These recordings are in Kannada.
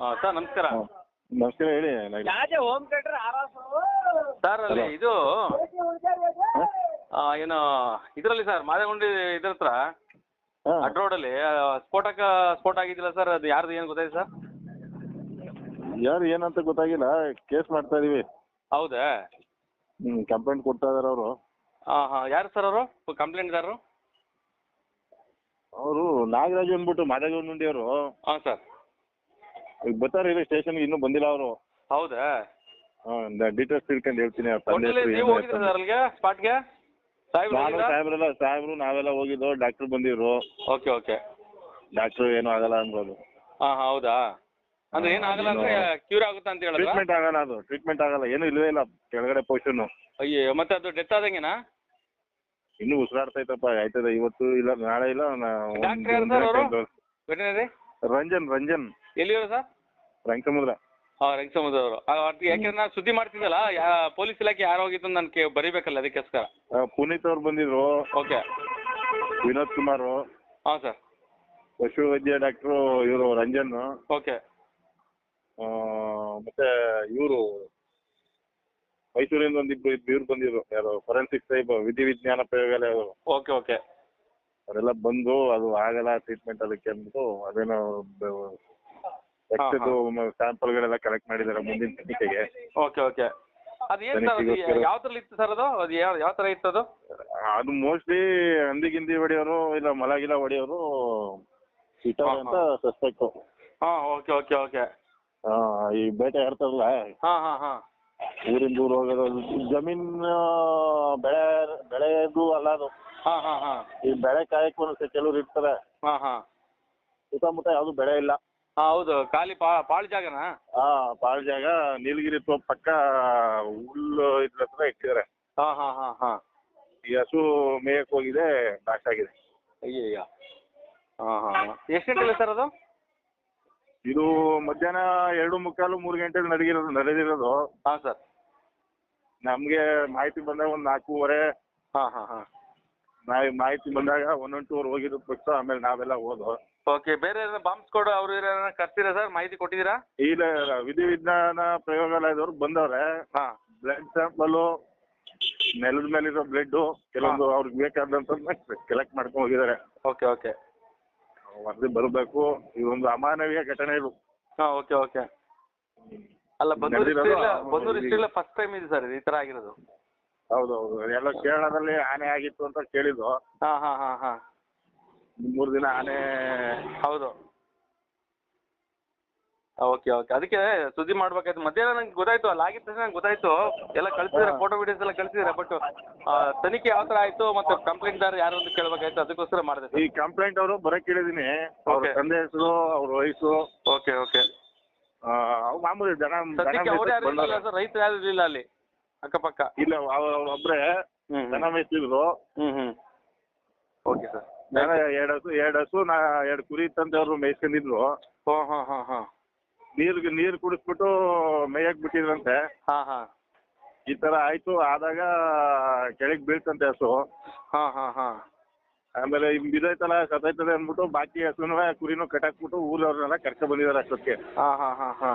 ಹಾಂ ಸರ್ ನಮಸ್ಕಾರ. ನಮಸ್ಕಾರ ಹೇಳಿ ನಾಗಿ ಸರ್ ಅಲ್ಲಿ Hello. ಇದು ಆ, ಏನು ಇದರಲ್ಲಿ ಸರ್ ಮಾದೇಗುಂಡಿ ಇದ್ರ ಹತ್ರ ಅಡ್ ಅಡ್ ರೋಡಲ್ಲಿ ಸ್ಫೋಟಕ ಸ್ಫೋಟ ಆಗಿದ್ದಿಲ್ಲ ಸರ್ ಅದು ಯಾರ್ದು ಏನು ಗೊತ್ತಾಯ್ತು ಸರ್? ಯಾರು ಏನಂತ ಗೊತ್ತಾಗಿಲ್ಲ ಕೇಸ್ ಮಾಡ್ತಾ ಇದೀವಿ. ಹೌದಾ? ಹ್ಞೂ ಕಂಪ್ಲೇಂಟ್ ಕೊಡ್ತಾ ಇದಾರೆ ಅವರು. ಹಾಂ ಹಾಂ ಯಾರು ಸರ್ ಅವರು? ಕಂಪ್ಲೇಂಟ್ ಕಂಪ್ಲೇಂಟ್ದಾರರು ಅವರು ನಾಗರಾಜ್ ಅಂದ್ಬಿಟ್ಟು ಮಾದೇಗೌಂಡಿ ಅವರು. ಹಾಂ ಸರ್. ಈಗ ಬರ್ತಾರೆ ಸ್ಟೇಷನ್ ಸ್ಟೇಷನ್ಗೆ ಇನ್ನೂ ಬಂದಿಲ್ಲ ಅವರು. ಹೌದಾ? ಹಾಂ ಡೀಟೇಲ್ಸ್ ತಿಳ್ಕೊಂಡು ಹೇಳ್ತೀನಿ ಅವ್ರ ತಂದೆ ಒಟ್ಟಿನಲ್ಲಿ ಹೆಸ್ರು ನೀವು ಏನು ಹೋಗಿದ್ರಿ ಅಂತ. ಸರ್ ಅಲ್ಲಿಗೆ ಸ್ಪಾಟ್ಗೆ ಸಾಹೇಬ್ರು ನಾನು? ಸಾಹೇಬ್ರೆಲ್ಲ ಸಾಹೇಬ್ರು ನಾವೆಲ್ಲ ಹೋಗಿದ್ದು ಡಾಕ್ಟರ್ ಬಂದಿದ್ರು. ಓಕೆ ಓಕೆ ಡಾಕ್ಟರ್ ಏನು ಆಗಲ್ಲ ಅನ್ಬೋದು ಹಾ, ಹೌದಾ? ಅಂದ್ರೆ ಏನಾಗಲ್ಲ ಅಂದ್ರೆ ಕ್ಯೂರ್ ಆಗುತ್ತಾ ಅಂತ ಹೇಳಿದ್ರ ಟ್ರೀಟ್ಮೆಂಟ್ ಆಗಲ್ಲ ಅದು ಟ್ರೀಟ್ಮೆಂಟ್ ಆಗಲ್ಲ ಏನು ಇಲ್ಲವೇ ಇಲ್ಲ ಕೆಳಗಡೆ ಪೋಷನ್ ಅಯ್ಯೋ ಮತ್ತೆ ಅದು ಡೆತ್ ಆದಂಗೆನಾ? ಇನ್ನು ಉಸಿರಾಡ್ತೈತಪ್ಪ ಆಯ್ತದ ಇವತ್ತು ಇಲ್ಲ ನಾಳೆ ಇಲ್ಲ ನಾ- ಒಂದ್- ಡಾಕ್ಟ್ರ್ ಯಾರು ಒಂದ್ ಸರ್ ಅವರು? ದಿನ ವೆಟನರಿ ರಂಜನ್ ರಂಜನ್. ಎಲ್ಲಿರೋ ಸರ್? ರಂಗಸಮುದ್ರ. ಹಾಂ ರಂಗಸಮುದ್ರ ಅವರು. ಯಾಕಂದ್ರೆ ನಾನು ಸುದ್ದಿ ಮಾಡ್ತಿದ್ದಲ್ಲ ಪೊಲೀಸ್ ಇಲಾಖೆ ಯಾರು ಹೋಗಿತ್ತು ಅಂತ ನಾನು ಕೇ ಬರೀಬೇಕಲ್ಲ ಅದಕ್ಕೋಸ್ಕರ. ಆ, ಪುನೀತ್ ಅವ್ರು ಬಂದಿದ್ರು. ಓಕೆ. ವಿನೋದ್ ಕುಮಾರ್. ಹಾ ಸರ್. ಪಶು ವೈದ್ಯ ಡಾಕ್ಟ್ರು ಇವರು ರಂಜನ್. ಓಕೆ. ಆ, ಮತ್ತೆ ಇವರು ಮೈಸೂರಿಂದ ಒಂದಿಬ್ರು ಇವ್ರು ಬಂದಿದ್ರು. ಯಾರು ಫೊರೆನ್ಸಿಕ್ ಟೈಪ್ ವಿಧಿ ವಿಜ್ಞಾನ ಪ್ರಯೋಗಾಲಯ ಅವರು. Okay okay. ಅವರೆಲ್ಲ ಬಂದು ಅದು ಆಗಲ್ಲ ಟ್ರೀಟ್ಮೆಂಟ್ ಅದಕ್ಕೆ ಅಂದ್ಬಿಟ್ಟು ಅದೇನೋ ರಕ್ತದ್ದು ಸ್ಯಾಂಪಲ್ಗಳೆಲ್ಲ ಕಲೆಕ್ಟ್ ಮಾಡಿದ್ದಾರೆ ಮುಂದಿನ ತನಿಖೆಗೆ ಓಕೆ ಓಕೆ ಅದು ಏನು ಸರ್ ಅದು. ಯಾವ ಥರ ಇತ್ತು ಸರ್ ಅದು? ಅದು ಯಾವ ಯಾವ ಥರ ಇತ್ತು ಅದು? ಅದು ಮೋಸ್ಟ್ಲಿ ಹಂದಿ ಗಿಂದಿ ಹೊಡೆಯೋರು ಇಲ್ಲ ಮಲ ಗಿಲ ಹೊಡೆಯೋರು ಅಂತ ಸಸ್ಪೆಕ್ಟ್ ಹಾಂ ಓಕೆ ಓಕೆ ಓಕೆ ಈ ಬೇಟೆ ಆಡ್ತಾರಲ್ಲ? ಹಾಂ ಹಾಂ ಹಾಂ. ಊರಿಂದ ಊರು ಹೋಗೋದು ಜಮೀನ್ ಬೆಳೆ ಬೆಳೆದು ಅಲ್ಲ ಅದು ಹಾಂ ಹಾಂ ಹಾಂ. ಈ ಬೆಳೆ ಕಾಯಕ್ಕೆ ಕೆಲವ್ರು ಇರ್ತಾರೆ ಹಾಂ ಹಾಂ. ಸುತ್ತಮುತ್ತ ಯಾವ್ದು ಬೆಳೆ ಇಲ್ಲ. ಹಾಂ ಹೌದು. ಖಾಲಿ ಪಾಳು ಜಾಗನಾ? ಆ ಪಾಳ್ ಜಾಗ. ನೀಲಗಿರಿ ತೋಪ್ ಪಕ್ಕ ಹುಲ್ಲು ಇದ್ರ ಹತ್ರ ಇಟ್ಟಿದ್ದಾರೆ ಹಾಂ ಹಾಂ ಹಾಂ ಹಾಂ. ಈ ಹಸು ಮೇಯಕ್ಕೆ ಹೋಗಿದೆ ನಾಶ ಆಗಿದೆ. ಅಯ್ಯಯ್ಯ. ಹಾ ಹಾ ಎಷ್ಟು ಗಂಟೆ ಸರ್ ಅದು? ಇದು ಮಧ್ಯಾಹ್ನ ಎರಡು ಮುಕ್ಕಾಲು ಮೂರು ಗಂಟೆಗೆ ನಡೆದಿರೋದು ನಡೆದಿರೋದು. ಹಾ ಸರ್. ನಮಗೆ ಮಾಹಿತಿ ಬಂದಾಗ ಒಂದ್ ನಾಲ್ಕೂವರೆ. ಹಾ ಹಾ ಹಾ. ನಾವು ಮಾಹಿತಿ ಬಂದಾಗ ಒನ್ ಟೂರ್ ಹೋಗಿದ್ದು ಪಕ್ಷ ಆಮೇಲೆ ನಾವೆಲ್ಲ ಹೋದ್ವು. ಓಕೆ ಬೇರೆ ಬಾಂಬ್ ಸ್ಕೋಡ್ ಅವ್ರು ಕರ್ತೀರಾ ಸರ್ ಮಾಹಿತಿ ಕೊಟ್ಟಿದ್ದೀರಾ? ಇಲ್ಲ ವಿಧಿ ವಿಜ್ಞಾನ ಪ್ರಯೋಗಾಲಯದವ್ರು ಬಂದವ್ರೆ. ಹಾ. ಬ್ಲಡ್ ಸ್ಯಾಂಪಲ್ ನೆಲದ ಮೇಲಿರೋ ಬ್ಲಡ್ ಕೆಲವೊಂದು ಅವ್ರಿಗೆ ಬೇಕಾದಂತ ಕಲೆಕ್ಟ್ ಮಾಡ್ಕೊಂಡು ಹೋಗಿದ್ದಾರೆ. ಓಕೆ ಓಕೆ ವರದಿ ಬರಬೇಕು. ಇದೊಂದು ಅಮಾನವೀಯ ಘಟನೆ ಇದು. ಹಾ ಓಕೆ ಓಕೆ ಅಲ್ಲ ಬಂದೂರು ನಡೆದಿರೋದು ಇಲ್ಲ ಬಂದೂರು ಫಸ್ಟ್ ಟೈಮ್ ಇದೆ ಸರ್ ಈ ತರ ಆಗಿರೋದು. ಹೌದು ಹೌದು ಎಲ್ಲ ಕೇರಳದಲ್ಲಿ ಆನೆ ಆಗಿತ್ತು ಅಂತ ಕೇಳಿದ್ದು. ಹಾ ಹಾ ಹಾ ಹಾಂ. ಮೂರು ದಿನ ಆನೆ ಹೌದು. ಓಕೆ ಓಕೆ ಅದಕ್ಕೆ ಸುದ್ದಿ ಮಾಡ್ಬೇಕಾಯ್ತು. ಮಧ್ಯಾಹ್ನ ನಂಗೆ ಗೊತ್ತಾಯ್ತು ಅಲ್ಲಿ ಆಗಿದ ತಕ್ಷಣ ನಂಗೆ ಗೊತ್ತಾಯ್ತು. ಎಲ್ಲ ಕಳಿಸಿದ್ರೆ. ಫೋಟೋ ವಿಡಿಯೋಸ್ ಎಲ್ಲ ಕಳಿಸಿದ್ರೆ ಬಟ್ ತನಿಖೆ ಯಾವ ಥರ ಆಯಿತು ಮತ್ತು ಕಂಪ್ಲೇಂಟ್ದಾರ ಯಾರು ಅಂತ ಕೇಳಬೇಕಾಯ್ತು ಅದಕ್ಕೋಸ್ಕರ ಮಾಡಿದೆ ಈ ಕಂಪ್ಲೇಂಟ್ ಅವರು ಬರಕ್ ಕೇಳಿದೀನಿ ಅವ್ರ. ತಂದೆ ಹೆಸರು ಅವ್ರ ವಯಸ್ಸು. ಓಕೆ ಓಕೆ ಮಾಮೂಲಿ ಜನ ಸದ್ಯಕ್ಕೆ ಅವ್ರು ಯಾರು. ಇಲ್ಲ ಸರ್? ರೈತರು ಯಾರು ಇರಲಿಲ್ಲ ಅಲ್ಲಿ? ಅಕ್ಕಪಕ್ಕ? ಇಲ್ಲ ಅವ್ರ ಒಬ್ರೆ ಜನ ಮೇಯ್ತಿದ್ರು ಹ್ಮ್ ಹ್ಮ್. ಓಕೆ ಸರ್ ಎರಡು ಹಸು ಎರಡು ಹಸು ನಾ ಎರಡು ಕುರಿ ತಂದೆ ಅವ್ರು ಮೇಯ್ಸ್ಕೊಂಡಿದ್ರು. ಹಾ ಹಾ ಹಾ ಹಾ. ನೀರ್ಗೆ ನೀರು ಕುಡಿಸ್ಬಿಟ್ಟು ಮೇಯಕ್ ಬಿಟ್ಟಿದ್ರಂತೆ. ಹಾ ಹಾ. ಈ ತರ ಆಯ್ತು. ಆದಾಗ ಕೆಳಗ್ ಬೀಳ್ತಂತೆ ಹಸು. ಹಾ ಹಾ ಹಾ. ಆಮೇಲೆ ಹಿಂಗ್ ಬಿದೈತಲ್ಲ ಸತ್ತೈತದೆ ಅಂದ್ಬಿಟ್ಟು ಬಾಕಿ ಹಸುನ ಕುರಿನೂ ಕಟ್ಟಾಕ್ಬಿಟ್ಟು ಊರವ್ರನ್ನೆಲ್ಲ ಕರ್ಕೊಂಡ್ ಬಂದಿದ್ದಾರೆ ಅಷ್ಟೊತ್ತಿಗೆ ಹಾ ಹಾ ಹಾ ಹಾ.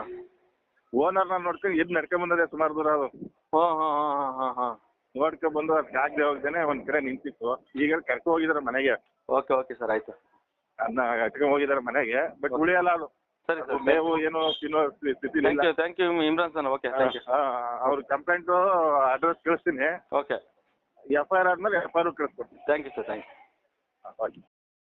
ಓನರ್ನ ನೋಡ್ಕೊಂಡು ಎದ್ ನಡ್ಕೊಂಡ್ ಬಂದದೆ ಸುಮಾರು ದೂರ ಅದು. ಹಾ ಹಾ ಹಾ ಹಾ ಹಾಂ. ಹಾಂ ನೋಡ್ಕೊಂಡ್ ಬಂದು ಅದಕ್ಕೆ ಆಗದೆ ಹೋಗ್ದೇನೆ ಒಂದ್ ಕಡೆ ನಿಂತಿತ್ತು. ಈಗ ಕರ್ಕೊ ಹೋಗಿದಾರೆ ಮನೆಗೆ. ಓಕೆ ಓಕೆ ಸರ್ ಆಯ್ತು. ಅದನ್ನ ಕಟ್ಕೊಂಡ್ ಹೋಗಿದಾರೆ ಮನೆಗೆ ಬಟ್ ಉಳಿಯಲ್ಲ ಅದು. ಸರಿ ಸರ್ ಮೇವು ಏನೋ ತಿನ್ನೋ ಸ್ಥಿತಿ thank you thank you Imran sir okay thank you ಅವ್ರ ಕಂಪ್ಲೇಂಟ್ ಅಡ್ರೆಸ್ ಕಳಿಸ್ತೀನಿ. ಓಕೆ. ಎಫ್ ಐ ಆರ್ ಆದ್ಮೇಲೆ ಎಫ್ ಐ ಆರ್ ಕಳಿಸ್ಕೊಡ್ತೀನಿ. Thank you sir thank you okay